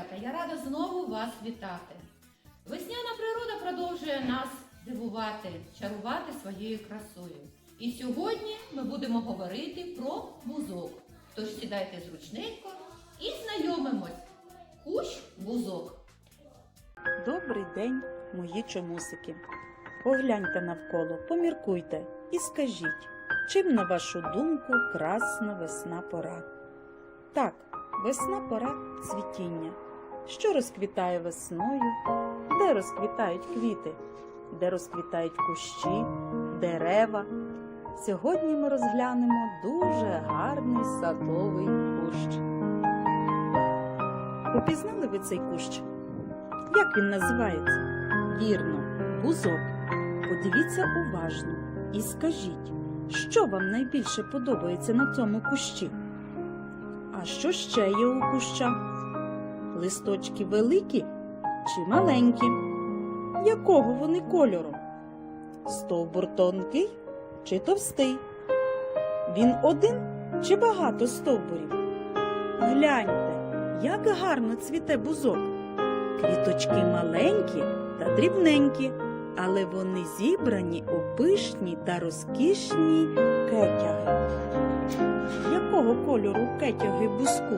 малята! Я рада знову вас вітати. Весняна природа продовжує нас дивувати, чарувати своєю красою. І сьогодні ми будемо говорити про бузок. Тож сідайте зручненько і знайомимось. Кущ бузок. Добрий день, мої чомусики. Погляньте навколо, поміркуйте і скажіть, чим, на вашу думку, красна весна пора? Так, весна пора цвітіння. Що розквітає весною? Де розквітають квіти? Де розквітають кущі, дерева? Сьогодні ми розглянемо дуже гарний садовий кущ. Упізнали ви цей кущ? Як він називається? Вірно, бузок. Подивіться уважно і скажіть, що вам найбільше подобається на цьому кущі? А що ще є у куща? Листочки великі чи маленькі? Якого вони кольору? Стовбур тонкий чи товстий? Він один чи багато стовбурів? Гляньте, як гарно цвіте бузок. Квіточки маленькі та дрібненькі, але вони зібрані у пишні та розкішні кетяги. Якого кольору кетяги буску?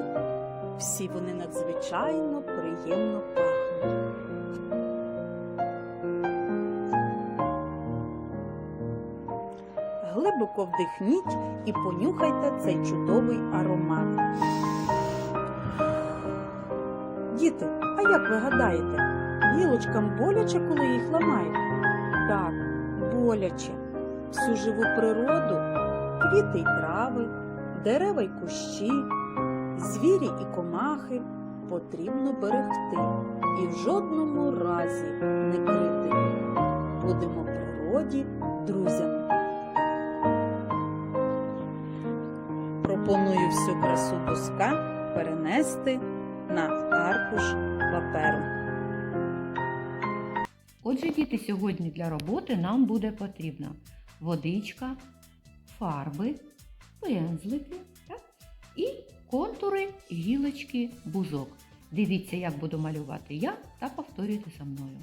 Всі вони надзвичайно приємно пахнуть. Глибоко вдихніть і понюхайте цей чудовий аромат. Діти, а як ви гадаєте, гілочкам боляче, коли їх ламають? Так, боляче. Всю живу природу, квіти й трави, дерева й кущі, звірі і комахи потрібно берегти і в жодному разі не крити. Будемо природі друзями. Пропоную всю красу бузка перенести на аркуш паперу. Отже, діти, сьогодні для роботи нам буде потрібна водичка, фарби, пензлики так? і контури гілочки бузок. Дивіться, як буду малювати я та повторюйте за мною.